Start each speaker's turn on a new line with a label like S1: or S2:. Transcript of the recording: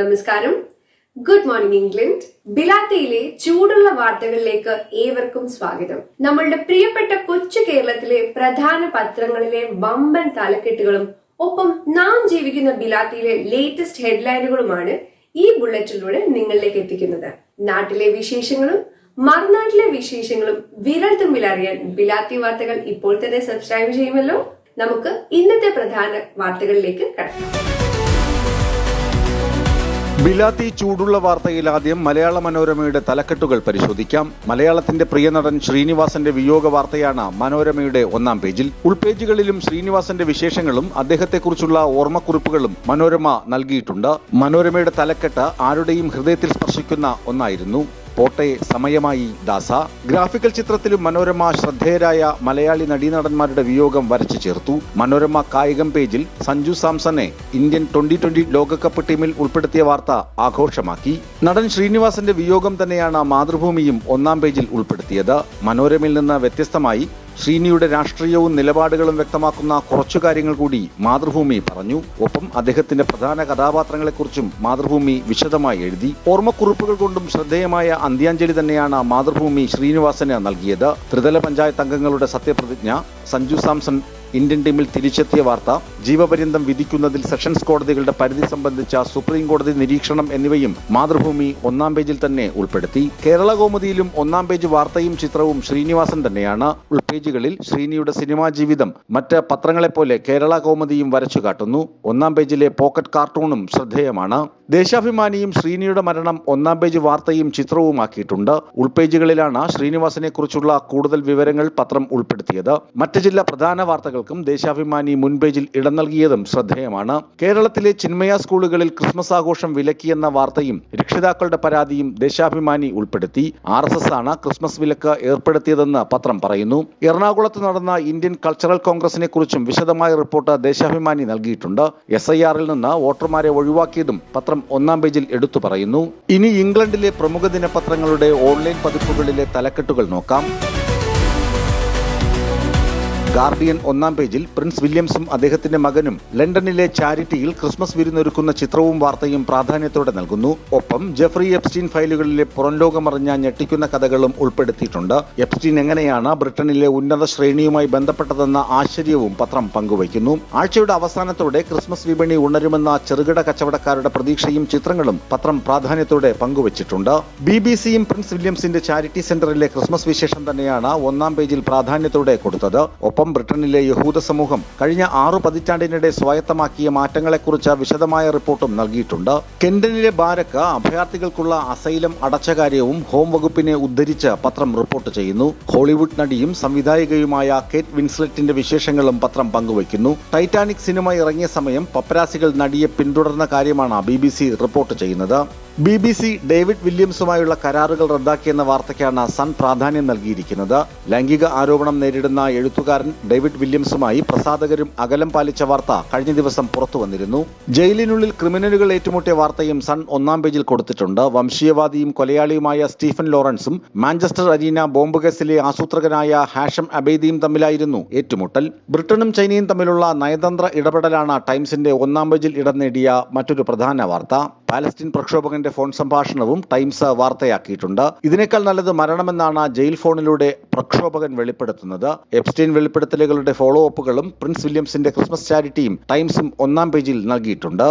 S1: നമസ്കാരം. Good morning England ബിലാത്തയിലെ ചൂടുള്ള വാർത്തകളിലേക്ക് ഏവർക്കും സ്വാഗതം. നമ്മളുടെ പ്രിയപ്പെട്ട കൊച്ചു കേരളത്തിലെ പ്രധാന പത്രങ്ങളിലെ വമ്പൻ തലക്കെട്ടുകളും ഒപ്പം നാം ജീവിക്കുന്ന ബിലാത്തിയിലെ ലേറ്റസ്റ്റ് ഹെഡ്ലൈനുകളുമാണ് ഈ ബുള്ളറ്റിലൂടെ നിങ്ങളിലേക്ക് എത്തിക്കുന്നത്. നാട്ടിലെ വിശേഷങ്ങളും മറുനാട്ടിലെ വിശേഷങ്ങളും വിരൽ തുമ്പിൽ അറിയാൻ ബിലാത്തി വാർത്തകൾ ഇപ്പോൾ തന്നെ സബ്സ്ക്രൈബ് ചെയ്യുമല്ലോ. നമുക്ക് ഇന്നത്തെ പ്രധാന വാർത്തകളിലേക്ക് കടക്കാം.
S2: ബിലാത്തി ചൂടുള്ള വാർത്തയിൽ ആദ്യം മലയാള മനോരമയുടെ തലക്കെട്ടുകൾ പരിശോധിക്കാം. മലയാളത്തിന്റെ പ്രിയ നടൻ ശ്രീനിവാസന്റെ വിയോഗ വാർത്തയാണ് മനോരമയുടെ ഒന്നാം പേജിൽ. ഉൾപേജുകളിലും ശ്രീനിവാസന്റെ വിശേഷങ്ങളും അദ്ദേഹത്തെക്കുറിച്ചുള്ള ഓർമ്മക്കുറിപ്പുകളും മനോരമ നൽകിയിട്ടുണ്ട്. മനോരമയുടെ തലക്കെട്ട് ആരുടെയും ഹൃദയത്തിൽ സ്പർശിക്കുന്ന ഒന്നായിരുന്നു. പോട്ടെ സമയമായി ദാസ. ഗ്രാഫിക്കൽ ചിത്രത്തിലും മനോരമ ശ്രദ്ധേയരായ മലയാളി നടീനടന്മാരുടെ വിയോഗം വരച്ചു ചേർത്തു. മനോരമ കായികം പേജിൽ സഞ്ജു സാംസനെ ഇന്ത്യൻ ട്വന്റി ട്വന്റി ലോകകപ്പ് ടീമിൽ ഉൾപ്പെടുത്തിയ വാർത്ത ആഘോഷമാക്കി. നടൻ ശ്രീനിവാസന്റെ വിയോഗം തന്നെയാണ് മാതൃഭൂമിയും ഒന്നാം പേജിൽ ഉൾപ്പെടുത്തിയത്. മനോരമയിൽ നിന്ന് വ്യത്യസ്തമായി ശ്രീനിയുടെ രാഷ്ട്രീയവും നിലപാടുകളും വ്യക്തമാക്കുന്ന കുറച്ചു കാര്യങ്ങൾ കൂടി മാതൃഭൂമി പറഞ്ഞു. ഒപ്പം അദ്ദേഹത്തിന്റെ പ്രധാന കഥാപാത്രങ്ങളെക്കുറിച്ചും മാതൃഭൂമി വിശദമായി എഴുതി. ഓർമ്മക്കുറിപ്പുകൾ കൊണ്ടും ശ്രദ്ധേയമായ അന്ത്യാഞ്ജലി തന്നെയാണ് മാതൃഭൂമി ശ്രീനിവാസന് നൽകിയത്. ത്രിതല പഞ്ചായത്ത് അംഗങ്ങളുടെ സത്യപ്രതിജ്ഞ. സഞ്ജു സാംസൺ ഇന്ത്യൻ ടീമിൽ തിരിച്ചെത്തിയ വാർത്ത ജീവപര്യന്തം വിധിക്കുന്നതിൽ സെഷൻസ് കോടതികളുടെ പരിധി സംബന്ധിച്ച സുപ്രീം കോടതി നിരീക്ഷണം എന്നിവയും മാതൃഭൂമി ഒന്നാം പേജിൽ തന്നെ ഉൾപ്പെടുത്തി. കേരള കോമുദിയിലും ഒന്നാം പേജ് വാർത്തയും ചിത്രവും ശ്രീനിവാസൻ തന്നെയാണ്. ഉൾപേജുകളിൽ ശ്രീനിയുടെ സിനിമാ ജീവിതം മറ്റ് പത്രങ്ങളെപ്പോലെ കേരള കോമുദിയും വരച്ചു കാട്ടുന്നു. ഒന്നാം പേജിലെ പോക്കറ്റ് കാർട്ടൂണും ശ്രദ്ധേയമാണ്. ദേശാഭിമാനിയും ശ്രീനിയുടെ മരണം ഒന്നാം പേജ് വാർത്തയും ചിത്രവുമാക്കിയിട്ടുണ്ട് ഉൾപേജുകളിലാണ് ശ്രീനിവാസനെ കുറിച്ചുള്ള കൂടുതൽ വിവരങ്ങൾ പത്രം ഉൾപ്പെടുത്തിയത്. മറ്റ് ചില പ്രധാന വാർത്തകൾക്കും ദേശാഭിമാനി മുൻപേജിൽ ഇടം നൽകിയതും ശ്രദ്ധേയമാണ്. കേരളത്തിലെ ചിന്മയ സ്കൂളുകളിൽ ക്രിസ്മസ് ആഘോഷം വിലക്കിയെന്ന വാർത്തയും രക്ഷിതാക്കളുടെ പരാതിയും ദേശാഭിമാനി ഉൾപ്പെടുത്തി. ആർ എസ് എസ് ആണ് ക്രിസ്മസ് വിലക്ക് ഏർപ്പെടുത്തിയതെന്ന് പത്രം പറയുന്നു. എറണാകുളത്ത് നടന്ന ഇന്ത്യൻ കൾച്ചറൽ കോൺഗ്രസിനെ കുറിച്ചും വിശദമായ റിപ്പോർട്ട് ദേശാഭിമാനി നൽകിയിട്ടുണ്ട്. എസ് ഐ ആറിൽ നിന്ന് വോട്ടർമാരെ ഒഴിവാക്കിയതും പത്രം ഒന്നാം പേജിൽ എടുത്തു പറയുന്നു. ഇനി ഇംഗ്ലണ്ടിലെ പ്രമുഖ ദിനപത്രങ്ങളുടെ ഓൺലൈൻ പതിപ്പുകളിലെ തലക്കെട്ടുകൾ നോക്കാം. ഗാർഡിയൻ ഒന്നാം പേജിൽ പ്രിൻസ് വില്യംസും അദ്ദേഹത്തിന്റെ മകനും ലണ്ടനിലെ ചാരിറ്റിയിൽ ക്രിസ്മസ് വിരുന്നൊരുക്കുന്ന ചിത്രവും വാർത്തയും പ്രാധാന്യത്തോടെ നൽകുന്നു. ഒപ്പം ജെഫ്രി എപ്സ്റ്റീൻ ഫയലുകളിലെ പുറംലോകമറിഞ്ഞ ഞെട്ടിക്കുന്ന കഥകളും ഉൾപ്പെടുത്തിയിട്ടുണ്ട്. എപ്സ്റ്റീൻ എങ്ങനെയാണ് ബ്രിട്ടനിലെ ഉന്നത ശ്രേണിയുമായി ബന്ധപ്പെട്ടതെന്ന ആശ്ചര്യവും പത്രം പങ്കുവയ്ക്കുന്നു. ആഴ്ചയുടെ അവസാനത്തോടെ ക്രിസ്മസ് വിപണി ഉണരുമെന്ന ചെറുകിട കച്ചവടക്കാരുടെ പ്രതീക്ഷയും ചിത്രങ്ങളും പത്രം പ്രാധാന്യത്തോടെ പങ്കുവച്ചിട്ടുണ്ട്. ബി ബി സിയും പ്രിൻസ് വില്യംസിന്റെ ചാരിറ്റി സെന്ററിലെ ക്രിസ്മസ് വിശേഷം തന്നെയാണ് ഒന്നാം പേജിൽ പ്രാധാന്യത്തോടെ കൊടുത്തത്. ഒപ്പം ബ്രിട്ടനിലെ യഹൂദ സമൂഹം കഴിഞ്ഞ ആറു പതിറ്റാണ്ടിനിടെ സ്വായത്തമാക്കിയ മാറ്റങ്ങളെക്കുറിച്ച് വിശദമായ റിപ്പോർട്ടും നൽകിയിട്ടുണ്ട്. കെൻഡനിലെ ബാരക്ക് അഭയാർത്ഥികൾക്കുള്ള അസൈലം അടച്ച കാര്യവും ഹോം വകുപ്പിനെ ഉദ്ധരിച്ച് പത്രം റിപ്പോർട്ട് ചെയ്യുന്നു. ഹോളിവുഡ് നടിയും സംവിധായികയുമായ കേറ്റ് വിൻസ്ലെറ്റിന്റെ വിശേഷങ്ങളും പത്രം പങ്കുവയ്ക്കുന്നു. ടൈറ്റാനിക് സിനിമ ഇറങ്ങിയ സമയം പപ്പരാസികൾ നടിയെ പിന്തുടർന്ന കാര്യമാണ് ബി റിപ്പോർട്ട് ചെയ്യുന്നത്. ബി ബി സി ഡേവിഡ് വില്യംസുമായുള്ള കരാറുകൾ റദ്ദാക്കിയെന്ന വാർത്തയ്ക്കാണ് സൺ പ്രാധാന്യം നൽകിയിരിക്കുന്നത്. ലൈംഗിക ആരോപണം നേരിടുന്ന എഴുത്തുകാരൻ ഡേവിഡ് വില്യംസുമായി പ്രസാധകരും അകലം പാലിച്ച വാർത്ത കഴിഞ്ഞ ദിവസം പുറത്തുവന്നിരുന്നു. ജയിലിനുള്ളിൽ ക്രിമിനലുകൾ ഏറ്റുമുട്ടിയ വാർത്തയും സൺ ഒന്നാം പേജിൽ കൊടുത്തിട്ടുണ്ട്. വംശീയവാദിയും കൊലയാളിയുമായ സ്റ്റീഫൻ ലോറൻസും മാഞ്ചസ്റ്റർ അരീന ബോംബ് കേസിലെ ആസൂത്രകനായ ഹാഷം അബേദിയും തമ്മിലായിരുന്നു ഏറ്റുമുട്ടൽ. ബ്രിട്ടനും ചൈനയും തമ്മിലുള്ള നയതന്ത്ര ഇടപെടലാണ് ടൈംസിന്റെ ഒന്നാം പേജിൽ ഇടം നേടിയ മറ്റൊരു പ്രധാന വാർത്ത. പാലസ്തീൻ പ്രക്ഷോഭകന്റെ ഫോൺ സംഭാഷണവും ടൈംസ് വാർത്തയാക്കിയിട്ടുണ്ട്. ഇതിനേക്കാൾ നല്ലത് മരണമെന്നാണ് ജയിൽ ഫോണിലൂടെ പ്രക്ഷോഭകൻ വെളിപ്പെടുത്തുന്നത്. എപ്സ്റ്റീൻ വെളിപ്പെടുത്തലുകളുടെ ഫോളോ അപ്പുകളും പ്രിൻസ് വില്യംസിന്റെ ക്രിസ്മസ് ചാരിറ്റിയും ടൈംസും ഒന്നാം പേജിൽ നൽകിയിട്ടുണ്ട്.